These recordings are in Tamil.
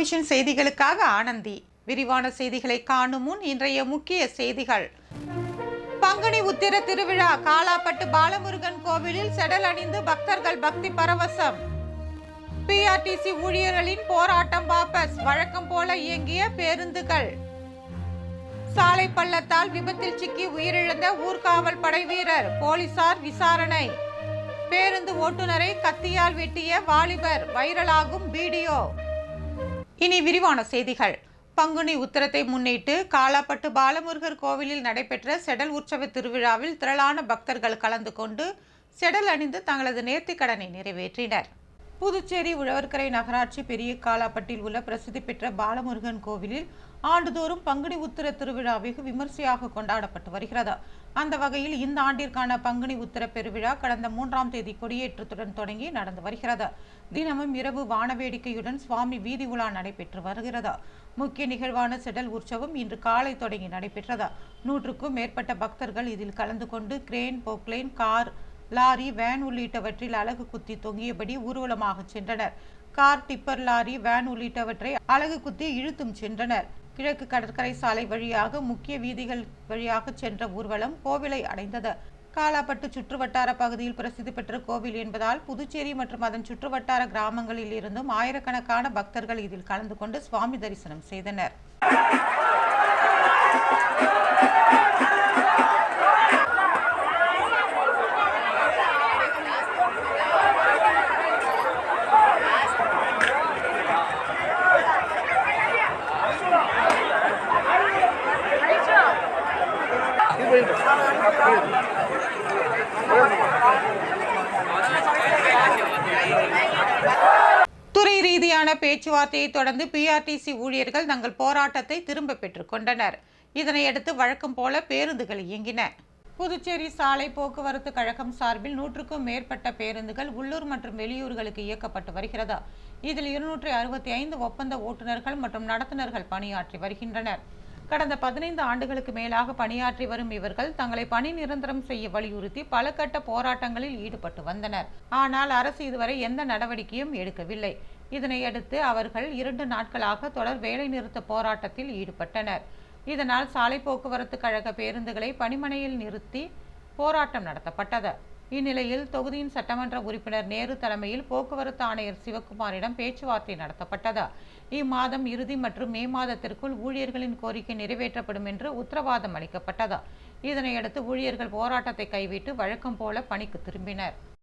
விஷன் செய்திகளுக்காக ஆனந்தி. விரிவான செய்திகளை காணும் முன் இன்றைய முக்கிய செய்திகள். பங்குனி உத்திர திருவிழா காலாப்பட்டு பாலமுருகன் கோவிலில் செடல் அணிந்து பக்தர்கள் பக்தி பரவசம். பிஆர்டிசி ஊழியர்களின் போராட்டம் வாபஸ் வழக்கம் போல இயங்கிய பேருந்துகள். சாலை பள்ளத்தால் விபத்தில் சிக்கி உயிரிழந்த ஊர்காவல் படை வீரர் போலீசார் விசாரணை. பேருந்து ஓட்டுநரை கத்தியால் வெட்டிய வாலிபர் வைரலாகும் வீடியோ. இனி விரிவான செய்திகள். பங்குனி உத்தரத்தை முன்னிட்டு காலாப்பட்டு பாலமுருகர் கோவிலில் நடைபெற்ற செடல் உற்சவ திருவிழாவில் திரளான பக்தர்கள் கலந்து கொண்டு செடல் அணிந்து தங்களது நேர்த்திக் கடனை நிறைவேற்றினர். புதுச்சேரி உழவர்கரை நகராட்சி பெரிய காலாப்பட்டில் உள்ள பிரசித்தி பெற்ற பாலமுருகன் கோவிலில் ஆண்டுதோறும் பங்குனி உத்திர திருவிழா வெகு விமர்சையாக கொண்டாடப்பட்டு வருகிறது. அந்த வகையில் இந்த ஆண்டிற்கான பங்குனி உத்திர பெருவிழா கடந்த மூன்றாம் தேதி கொடியேற்றத்துடன் தொடங்கி நடந்து வருகிறது. தினமும் இரவு வானவேடிக்கையுடன் சுவாமி வீதி உலா நடைபெற்று வருகிறது. முக்கிய நிகழ்வான செடல் உற்சவம் இன்று காலை தொடங்கி நடைபெற்றது. நூற்றுக்கும் மேற்பட்ட பக்தர்கள் இதில் கலந்து கொண்டு crane Poclain car lorry van உள்ளிட்டவற்றில் அலகு குத்தி தொங்கியபடி ஊர்வலமாக சென்றனர். கார் டிப்பர் லாரி வேன் உள்ளிட்டவற்றை அலகு குத்தி இழுத்தும் சென்றனர். கிழக்கு கடற்கரை சாலை வழியாக முக்கிய வீதிகள் வழியாக சென்ற ஊர்வலம் கோவிலை அடைந்தது. காலாப்பட்டு சுற்றுவட்டார பகுதியில் பிரசித்தி பெற்ற கோவில் என்பதால் புதுச்சேரி மற்றும் அதன் சுற்றுவட்டார கிராமங்களில் இருந்தும் ஆயிரக்கணக்கான பக்தர்கள் இதில் கலந்து கொண்டு சுவாமி தரிசனம் செய்தனர். பேச்சுவார்த்தையை தொடர்ந்து பிஆர்டிசி ஊழியர்கள் தங்கள் போராட்டத்தை திரும்ப பெற்றுக்கொண்டனர் இதனையடுத்து வழக்கம் போல பேருந்துகள் இயங்கின. புதுச்சேரி சாலை போக்குவரத்து கழகம் சார்பில் நூற்றுக்கும் மேற்பட்ட பேருந்துகள் உள்ளூர் மற்றும் வெளியூர்களுக்கு இயக்கப்பட்டு வருகிறது. இதில் இருநூற்றி அறுபத்தி ஐந்து ஒப்பந்த ஓட்டுநர்கள் மற்றும் நடத்துனர்கள் பணியாற்றி வருகின்றனர். கடந்த பதினைந்து ஆண்டுகளுக்கு மேலாக பணியாற்றி வரும் இவர்கள் தங்களை பணி நிரந்தரம் செய்ய வலியுறுத்தி பல கட்ட போராட்டங்களில் ஈடுபட்டு வந்தனர். ஆனால் அரசு இதுவரை எந்த நடவடிக்கையும் எடுக்கவில்லை. இதனையடுத்து அவர்கள் இரண்டு நாட்களாக தொடர் வேலைநிறுத்த போராட்டத்தில் ஈடுபட்டனர். இதனால் சாலை போக்குவரத்து கழக பேருந்துகளை பணிமனையில் நிறுத்தி போராட்டம் நடத்தப்பட்டது. இந்நிலையில் தொகுதியின் சட்டமன்ற உறுப்பினர் நேரு தலைமையில் போக்குவரத்து ஆணையர் சிவக்குமாரிடம் பேச்சுவார்த்தை நடத்தப்பட்டது. இம்மாதம் இறுதி மற்றும் மே மாதத்திற்குள் ஊழியர்களின் கோரிக்கை நிறைவேற்றப்படும் என்று உத்தரவாதம் அளிக்கப்பட்டது. இதனையடுத்து ஊழியர்கள் போராட்டத்தை கைவிட்டு வழக்கம் போல பணிக்கு திரும்பினர்.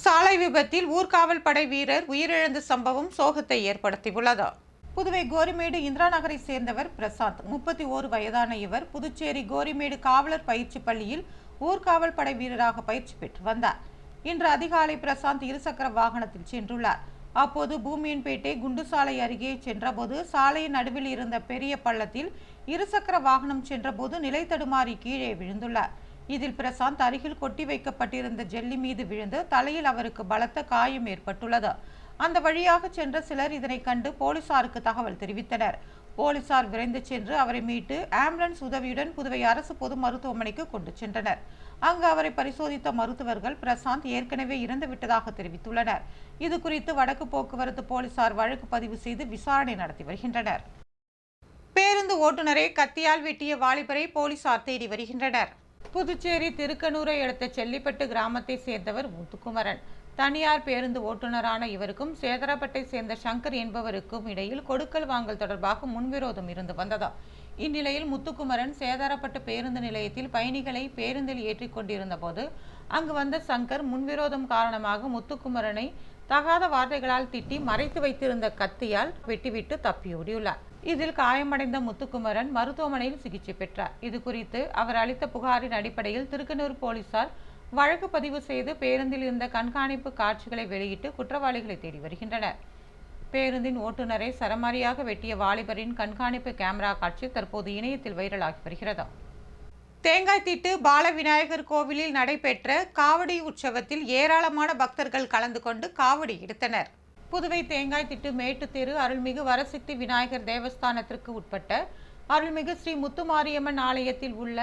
சாலை விபத்தில் ஊர்காவல் படை வீரர் உயிரிழந்த சம்பவம் சோகத்தை ஏற்படுத்தியுள்ளது. புதுவை கோரிமேடு இந்திரா நகரை சேர்ந்தவர் பிரசாந்த். முப்பத்தி ஓரு வயதான இவர் புதுச்சேரி கோரிமேடு காவலர் பயிற்சி பள்ளியில் ஊர்காவல் படை வீரராக பயிற்சி பெற்று வந்தார். இன்று அதிகாலை பிரசாந்த் இருசக்கர வாகனத்தில் சென்றுள்ளார். அப்போது பூமியன்பேட்டை குண்டுசாலை அருகே சென்றபோது சாலையின் நடுவில் இருந்த பெரிய பள்ளத்தில் இருசக்கர வாகனம் சென்றபோது நிலை தடுமாறி கீழே விழுந்துள்ளார். இதில் பிரசாந்த் அருகில் கொட்டி வைக்கப்பட்டிருந்த ஜெல்லி மீது விழுந்து தலையில் அவருக்கு பலத்த காயம் ஏற்பட்டுள்ளது. அந்த வழியாக சென்ற சிலர் இதனை கண்டு போலீசாருக்கு தகவல் தெரிவித்தனர். போலீசார் விரைந்து சென்று அவரை மீட்டு ஆம்புலன்ஸ் உதவியுடன் புதுவை அரசு பொது மருத்துவமனைக்கு கொண்டு சென்றனர். அங்கு அவரை பரிசோதித்த மருத்துவர்கள் பிரசாந்த் ஏற்கனவே இறந்து விட்டதாக தெரிவித்துள்ளனர். இது குறித்து வடக்கு போக்குவரத்து போலீசார் வழக்கு பதிவு செய்து விசாரணை நடத்தி வருகின்றனர். பேருந்து ஓட்டுநரை கத்தியால் வெட்டிய வாலிபரை போலீசார் தேடி வருகின்றனர். புதுச்சேரி திருக்கனூரை அடுத்த செல்லிப்பட்டு கிராமத்தை சேர்ந்தவர் முத்துக்குமரன். தனியார் பேருந்து ஓட்டுநரான இவருக்கும் சேதராப்பட்டை சேர்ந்த சங்கர் என்பவருக்கும் இடையில் கொடுக்கல் வாங்கல் தொடர்பாக முன்விரோதம் இருந்து வந்ததா? இந்நிலையில் முத்துக்குமரன் சேதாரப்பட்டு பேருந்து நிலையத்தில் பயணிகளை பேருந்தில் ஏற்றி கொண்டிருந்த போது அங்கு வந்த சங்கர் முன்விரோதம் காரணமாக முத்துக்குமரனை தகாத வார்த்தைகளால் திட்டி மறைத்து வைத்திருந்த கத்தியால் வெட்டிவிட்டு தப்பியோடியுள்ளார். இதில் காயமடைந்த முத்துக்குமரன் மருத்துவமனையில் சிகிச்சை பெற்றார். இது குறித்து அவர் அளித்த புகாரின் அடிப்படையில் திருக்கனூர் போலீசார் வழக்கு பதிவு செய்து பேருந்தில் இருந்த கண்காணிப்பு காட்சிகளை வெளியிட்டு குற்றவாளிகளை தேடி வருகின்றனர். பேருந்தின் ஓட்டுநரை சரமாரியாக வெட்டிய வாலிபரின் கண்காணிப்பு கேமரா காட்சி தற்போது இணையத்தில் வைரலாகி வருகிறது. தேங்காய் தீட்டு பாலவிநாயகர் கோவிலில் நடைபெற்ற காவடி உற்சவத்தில் ஏராளமான பக்தர்கள் கலந்து கொண்டு காவடி எடுத்தனர். புதுவை தேங்காய் திட்டு மேட்டுத்தெரு அருள்மிகு வரசித்தி விநாயகர் தேவஸ்தானத்திற்கு உட்பட்ட அருள்மிகு ஸ்ரீ முத்துமாரியம்மன் ஆலயத்தில் உள்ள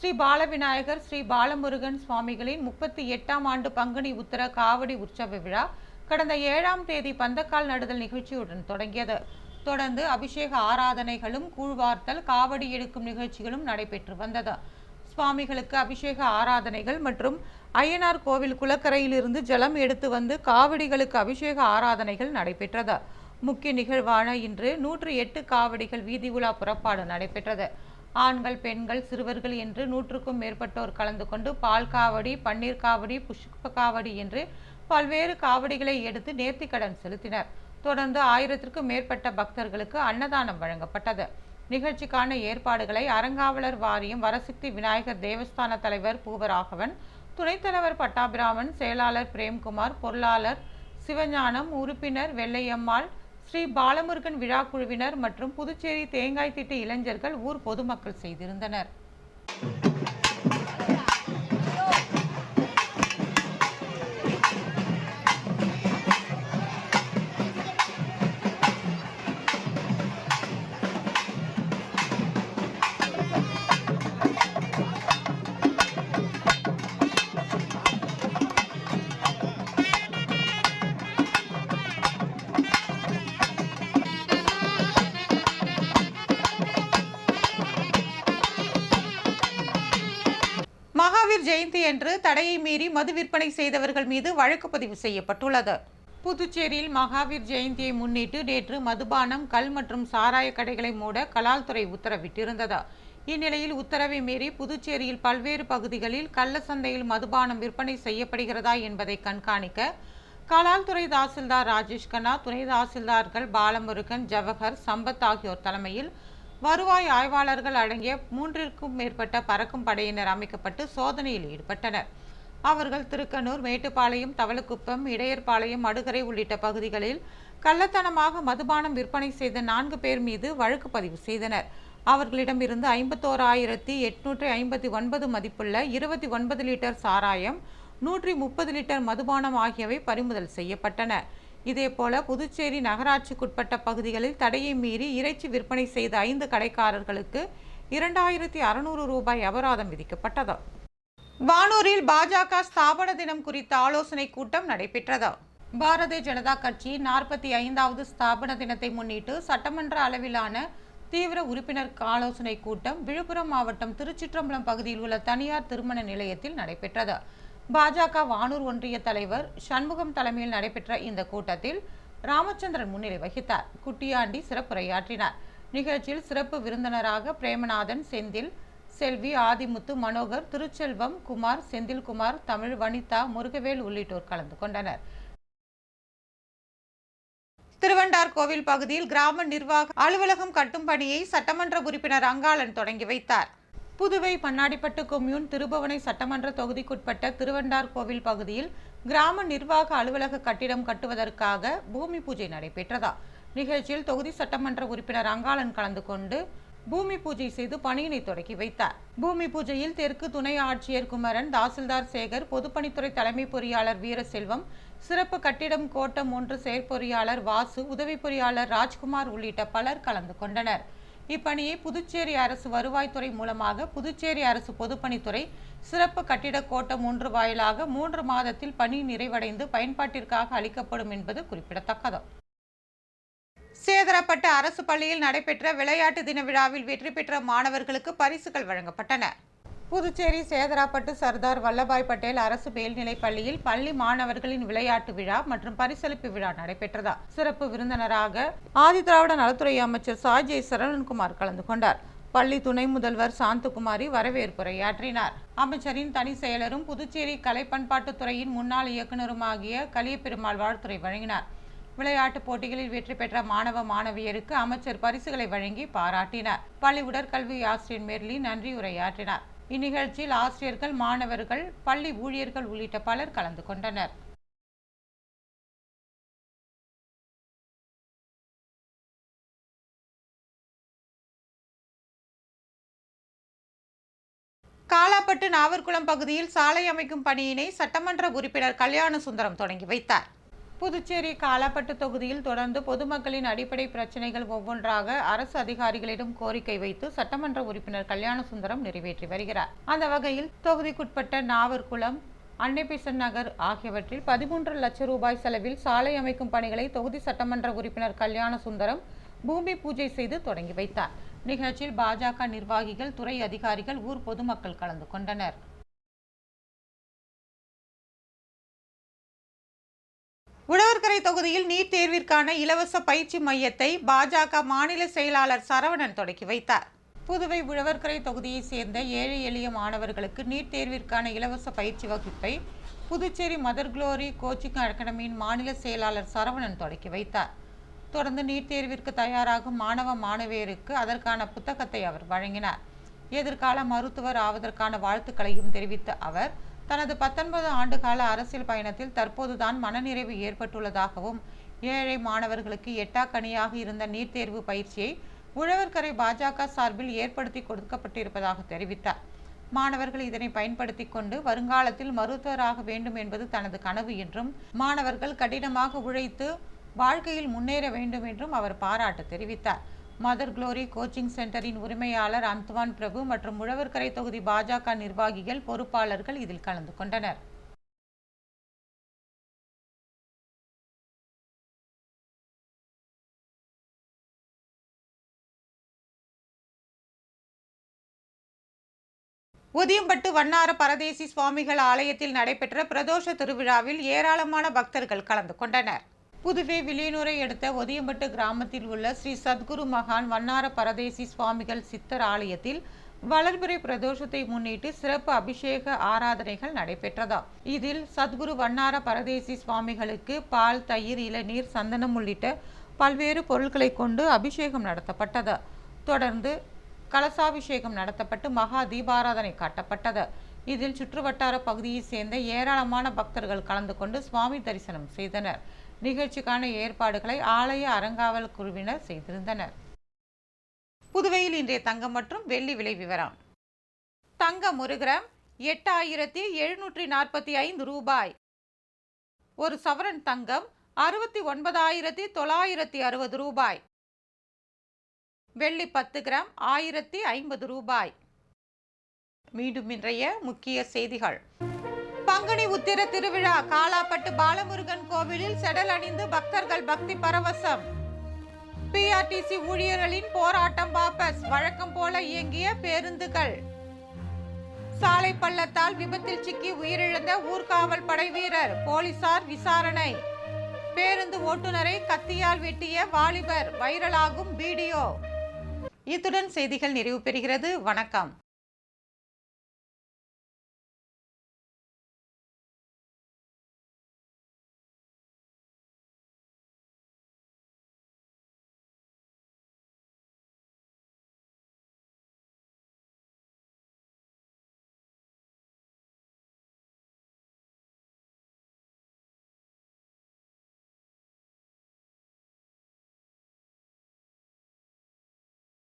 ஸ்ரீ பாலவிநாயகர் ஸ்ரீ பாலமுருகன் சுவாமிகளின் முப்பத்தி எட்டாம் ஆண்டு பங்குனி உத்தர காவடி உற்சவ விழா கடந்த ஏழாம் தேதி பந்தக்கால் நடுதல் நிகழ்ச்சியுடன் தொடங்கியது. தொடர்ந்து அபிஷேக ஆராதனைகளும் கூழ்வார்த்தல் காவடி எடுக்கும் நிகழ்ச்சிகளும் நடைபெற்று வந்தது. சுவாமிகளுக்கு அபிஷேக ஆராதனைகள் மற்றும் ஐயனார் கோவில் குளக்கரையிலிருந்து ஜலம் எடுத்து வந்து காவடிகளுக்கு அபிஷேக ஆராதனைகள் நடைபெற்றது. முக்கிய நிகழ்வான இன்று நூற்று எட்டு காவடிகள் வீதி உலா புறப்பாடு நடைபெற்றது. ஆண்கள் பெண்கள் சிறுவர்கள் என்று நூற்றுக்கும் மேற்பட்டோர் கலந்து கொண்டு பால் காவடி பன்னீர் காவடி புஷ்ப காவடி என்று பல்வேறு காவடிகளை எடுத்து நேர்த்திக்கடன் செலுத்தினர். தொடர்ந்து ஆயிரத்திற்கும் மேற்பட்ட பக்தர்களுக்கு அன்னதானம் வழங்கப்பட்டது. நிகழ்ச்சிக்கான ஏற்பாடுகளை அறங்காவலர் வாரியம் வரசித்தி விநாயகர் தேவஸ்தான தலைவர் பூவராகவன் துணைத்தலைவர் பட்டாபிராமன் செயலாளர் பிரேம்குமார் பொருளாளர் சிவஞானம் உறுப்பினர் வெள்ளையம்மாள் ஸ்ரீ பாலமுருகன் விழா குழுவினர் மற்றும் புதுச்சேரி தேங்காய் திட்ட இளைஞர்கள் ஊர் பொதுமக்கள் செய்திருந்தனர். மகாவீர் தடையை மீறி மது விற்பனை செய்தவர்கள் மீது வழக்கு பதிவு செய்யப்பட்டுள்ளது. புதுச்சேரியில் மகாவீர் ஜெயந்தியை முன்னிட்டு நேற்று மதுபானம் கல் மற்றும் சாராய கடைகளை மூட கலால்துறை உத்தரவிட்டிருந்தது. இந்நிலையில் உத்தரவை மீறி புதுச்சேரியில் பல்வேறு பகுதிகளில் கள்ள சந்தையில் மதுபானம் விற்பனை செய்யப்படுகிறதா என்பதை கண்காணிக்க கலால்துறை தாசில்தார் ராஜேஷ் கண்ணா துணை தாசில்தார்கள் பாலமுருகன் ஜவஹர் சம்பத் ஆகியோர் தலைமையில் வருவாய் ஆய்வாளர்கள் அடங்கிய மூன்றிற்கும் மேற்பட்ட பறக்கும் படையினர் அமைக்கப்பட்டு சோதனையில் ஈடுபட்டனர். அவர்கள் திருக்கனூர் மேட்டுப்பாளையம் தவளக்குப்பம் இடையர்பாளையம் அடுகரை உள்ளிட்ட பகுதிகளில் கள்ளத்தனமாக மதுபானம் விற்பனை செய்த நான்கு பேர் மீது வழக்கு பதிவு செய்தனர். அவர்களிடமிருந்து ஐம்பத்தோராயிரத்தி எட்நூற்றி ஐம்பத்தி ஒன்பது மதிப்புள்ள இருபத்தி ஒன்பது லிட்டர் சாராயம் நூற்றி முப்பது லிட்டர் மதுபானம் ஆகியவை பறிமுதல் செய்யப்பட்டன. இதேபோல புதுச்சேரி நகராட்சிக்குட்பட்ட பகுதிகளில் தடையை மீறி இறைச்சி விற்பனை செய்த ஐந்து கடைக்காரர்களுக்கு இரண்டாயிரத்தி அறுநூறு ரூபாய் அபராதம் விதிக்கப்பட்டது. வானூரில் பாஜக ஸ்தாபன தினம் குறித்த ஆலோசனை கூட்டம் நடைபெற்றது. பாரதிய ஜனதா கட்சியின் நாற்பத்தி ஐந்தாவது ஸ்தாபன தினத்தை முன்னிட்டு சட்டமன்ற அளவிலான தீவிர உறுப்பினர் ஆலோசனை கூட்டம் விழுப்புரம் மாவட்டம் திருச்சிற்றம்பலம் பகுதியில் உள்ள தனியார் திருமண நிலையத்தில் நடைபெற்றது. பாஜக வானூர் ஒன்றிய தலைவர் சண்முகம் தலைமையில் நடைபெற்ற இந்த கூட்டத்தில் ராமச்சந்திரன் முன்னிலை வகித்தார். குட்டியாண்டி சிறப்புரையாற்றினார். நிகழ்ச்சியில் சிறப்பு விருந்தினராக பிரேமநாதன் செந்தில் செல்வி ஆதிமுத்து மனோகர் திருச்செல்வம் குமார் செந்தில்குமார் தமிழ் வனிதா முருகவேல் உள்ளிட்டோர் கலந்து கொண்டனர். திருவண்டார் கோவில் பகுதியில் கிராம நிர்வாக அலுவலகம் கட்டும் பணியை சட்டமன்ற உறுப்பினர் அங்காளன் தொடங்கி வைத்தார். புதுவை பன்னாடிப்பட்டு கொம்யூன் திருபுவனை சட்டமன்ற தொகுதிக்குட்பட்ட திருவண்டார் கோவில் பகுதியில் கிராம நிர்வாக அலுவலக கட்டிடம் கட்டுவதற்காக பூமி பூஜை நடைபெற்றதா? நிகழ்ச்சியில் தொகுதி சட்டமன்ற உறுப்பினர் அங்காளன் கலந்து கொண்டு பூமி பூஜை செய்து பணியினை தொடக்கி வைத்தார். பூமி பூஜையில் தெற்கு துணை ஆட்சியர் குமரன் தாசில்தார் சேகர் பொதுப்பணித்துறை தலைமை பொறியாளர் வீரசெல்வம் சிறப்பு கட்டிடம் கோட்டம் ஒன்று செயற்பொறியாளர் வாசு உதவி பொறியாளர் ராஜ்குமார் உள்ளிட்ட பலர் கலந்து கொண்டனர். இப்பணியை புதுச்சேரி அரசு வருவாய்த்துறை மூலமாக புதுச்சேரி அரசு பொதுப்பணித்துறை சிறப்பு கட்டிட கோட்டம் மூன்று வாயிலாக மூன்று மாதத்தில் பணி நிறைவடைந்து பயன்பாட்டிற்காக அளிக்கப்படும் என்பது குறிப்பிடத்தக்கது. சேதரப்பட்ட அரசு பள்ளியில் நடைபெற்ற விளையாட்டு தின விழாவில் வெற்றி பெற்ற மாணவர்களுக்கு பரிசுகள் வழங்கப்பட்டன. புதுச்சேரி சேதராப்பட்டு சர்தார் வல்லபாய் பட்டேல் அரசு மேல்நிலைப் பள்ளியில் பள்ளி மாணவர்களின் விளையாட்டு விழா மற்றும் பரிசளிப்பு விழா நடைபெற்றதா? சிறப்பு விருந்தினராக ஆதிதிராவிட நலத்துறை அமைச்சர் சாஜய் சரவணன்குமார் கலந்து கொண்டார். பள்ளி துணை முதல்வர் சாந்தகுமாரி வரவேற்புரையாற்றினார் அமைச்சரின் தனி செயலரும் புதுச்சேரி கலை பண்பாட்டுத்துறையின் முன்னாள் இயக்குநருமாகிய கலியபெருமாள் வாழ்த்துறை வழங்கினார். விளையாட்டுப் போட்டிகளில் வெற்றி பெற்ற மாணவ மாணவியருக்கு அமைச்சர் பரிசுகளை வழங்கி பாராட்டினார். பள்ளி உடற்கல்வி ஆசிரியர் மெர்லி நன்றி உரையாற்றினார். இந்நிகழ்ச்சியில் ஆசிரியர்கள் மாணவர்கள் பள்ளி ஊழியர்கள் உள்ளிட்ட பலர் கலந்து கொண்டனர். காலாப்பட்டு நாவர்குளம் பகுதியில் சாலை அமைக்கும் பணியினை சட்டமன்ற உறுப்பினர் கல்யாண சுந்தரம் தொடங்கி வைத்தார். புதுச்சேரி காலாப்பட்டு தொகுதியில் தொடர்ந்து பொதுமக்களின் அடிப்படை பிரச்சனைகள் ஒவ்வொன்றாக அரசு அதிகாரிகளிடம் கோரிக்கை வைத்து சட்டமன்ற உறுப்பினர் கல்யாண சுந்தரம் நிறைவேற்றி வருகிறார். அந்த வகையில் தொகுதிக்குட்பட்ட நாவர்குளம் அன்னைபிசன் நகர் ஆகியவற்றில் பதிமூன்று லட்சம் ரூபாய் செலவில் சாலை அமைக்கும் பணிகளை தொகுதி சட்டமன்ற உறுப்பினர் கல்யாண சுந்தரம் பூமி பூஜை செய்து தொடங்கி வைத்தார். நிகழ்ச்சியில் பாஜக நிர்வாகிகள் துறை அதிகாரிகள் ஊர் பொதுமக்கள் கலந்து கொண்டனர். உழவர்கரை தொகுதியில் நீட் தேர்விற்கான இலவச பயிற்சி மையத்தை பாஜக மாநில செயலாளர் சரவணன் தொடக்கி வைத்தார். புதுவை உழவர்கரை தொகுதியைச் சேர்ந்த ஏழை எளிய மாணவர்களுக்கு நீட் தேர்விற்கான இலவச பயிற்சி வகுப்பை புதுச்சேரி மதர் குளோரி கோச்சிங் அகாடமியின் மாநில செயலாளர் சரவணன் தொடக்கி வைத்தார். தொடர்ந்து நீட் தேர்விற்கு தயாராகும் மாணவ மாணவியருக்கு அதற்கான புத்தகத்தை அவர் வழங்கினார். எதிர்கால மருத்துவர் ஆவதற்கான வாழ்த்துக்களையும் தெரிவித்த அவர் தனது பத்தொன்பது ஆண்டுகால அரசியல் பயணத்தில் தற்போதுதான் மனநிறைவு ஏற்பட்டுள்ளதாகவும் ஏழை மாணவர்களுக்கு எட்டாக்கணியாக இருந்த நீட் தேர்வு பயிற்சியை உழவர்கரை பாஜக சார்பில் ஏற்படுத்தி கொடுக்கப்பட்டிருப்பதாக தெரிவித்தார். மாணவர்கள் இதனை பயன்படுத்தி கொண்டு வருங்காலத்தில் மருத்துவராக வேண்டும் என்பது தனது கனவு என்றும் மாணவர்கள் கடினமாக உழைத்து வாழ்க்கையில் முன்னேற வேண்டும் என்றும் அவர் பாராட்டு தெரிவித்தார். மதர் குளோரி கோச்சிங் சென்டரின் உரிமையாளர் அந்த்வான் பிரபு மற்றும் உழவர்கரை தொகுதி பாஜக நிர்வாகிகள் பொறுப்பாளர்கள் இதில் கலந்து கொண்டனர். உதியம்பட்டு வண்ணார பரதேசி சுவாமிகள் ஆலயத்தில் நடைபெற்ற பிரதோஷ திருவிழாவில் ஏராளமான பக்தர்கள் கலந்து கொண்டனர். புதுவை வில்லியனூரை அடுத்த ஒதியம்பட்டு கிராமத்தில் உள்ள ஸ்ரீ சத்குரு மகான் வண்ணார பரதேசி சுவாமிகள் சித்தர் ஆலயத்தில் வளர்பிறை பிரதோஷத்தை முன்னிட்டு சிறப்பு அபிஷேக ஆராதனைகள் நடைபெற்றதா? இதில் சத்குரு வண்ணார பரதேசி சுவாமிகளுக்கு பால் தயிர் இளநீர் சந்தனம் உள்ளிட்ட பல்வேறு பொருட்களை கொண்டு அபிஷேகம் நடத்தப்பட்டது. தொடர்ந்து கலசாபிஷேகம் நடத்தப்பட்டு மகா தீபாராதனை காட்டப்பட்டது. இதில் சுற்றுவட்டார பகுதியைச் சேர்ந்த ஏராளமான பக்தர்கள் கலந்து கொண்டு சுவாமி தரிசனம் செய்தனர். நிகழ்ச்சிக்கான ஏற்பாடுகளை ஆலய அறங்காவல் குழுவினர் செய்திருந்தனர். புதுவையில் இன்றைய தங்கம் மற்றும் வெள்ளி விலை விவரம். தங்கம் ஒரு கிராம் எட்டாயிரத்தி எழுநூற்றி நாற்பத்தி ஐந்து ரூபாய். ஒரு சவரன் தங்கம் அறுபத்தி ஒன்பதாயிரத்தி தொள்ளாயிரத்தி அறுபது ரூபாய். வெள்ளி பத்து கிராம் ஆயிரத்தி ஐம்பது ரூபாய். மீண்டும் இன்றைய முக்கிய செய்திகள். உத்திர திருவிழா காலாப்பட்டு பாலமுருகன் கோவிலில் செடல் அணிந்து பக்தர்கள் பக்தி பரவசம். பிஆர்டிசி ஊழியர்களின் போராட்டம் வாபஸ் வழக்கம் போல இயங்கிய பேருந்துகள். சாலை பள்ளத்தால் விபத்தில் சிக்கி உயிரிழந்த ஊர்காவல் படை வீரர் போலீசார் விசாரணை. பேருந்து ஓட்டுநரை கத்தியால் வெட்டிய வாலிபர் வைரலாகும் வீடியோ. இத்துடன் செய்திகள் நிறைவு பெறுகிறது. வணக்கம்.